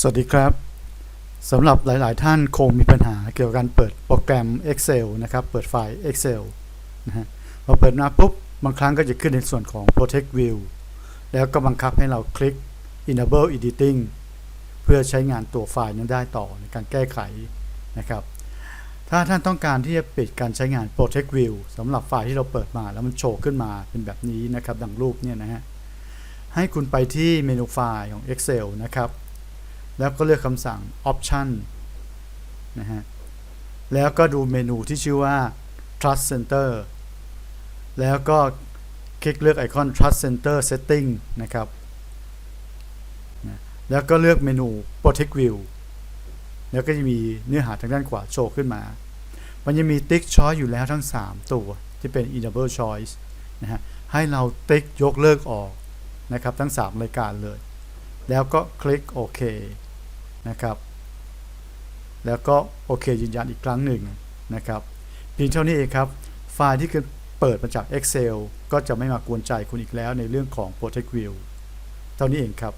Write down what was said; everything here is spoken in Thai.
สวัสดีครับสำหรับหลาย ๆ ท่านคงมีปัญหาเกี่ยวกับการเปิดโปรแกรม Excel นะครับ เปิดไฟล์ Excel นะฮะพอเปิดมาปุ๊บบางครั้งก็จะขึ้นในส่วนของ Protect View แล้วก็บังคับให้เราคลิก Enable Editing เพื่อใช้งานตัวไฟล์นั้นได้ต่อในการแก้ไขนะครับ ถ้าท่านต้องการที่จะปิดการใช้งาน Protect View สำหรับไฟล์ที่เราเปิดมาแล้วมันโชว์ขึ้นมาเป็นแบบนี้นะครับ ดังรูปเนี่ยนะฮะให้คุณไปที่เมนูไฟล์ของ Excel นะครับ แล้วก็เลือกคำสั่ง Option นะฮะ แล้วก็ดูเมนูที่ชื่อว่า Trust Center แล้วก็คลิกเลือกไอคอน Trust Center Setting นะครับนะแล้วก็เลือกเมนู Protect View แล้วก็จะมีเนื้อหาทางด้านขวาโชว์ขึ้นมา มันจะมีติ๊กช้อยอยู่แล้วทั้ง 3 ตัวที่เป็น Enable Choice นะฮะ ให้เราติ๊กยกเลิกออกนะครับทั้ง 3 รายการเลย แล้วก็คลิกโอเค นะครับ แล้วก็โอเคยืนยันอีกครั้งหนึ่งนะครับเพียงเท่านี้เองครับ ไฟล์ที่คุณเปิดมาจาก Excel ก็จะไม่มากวนใจคุณอีกแล้วในเรื่องของ Protect View เท่านี้เองครับ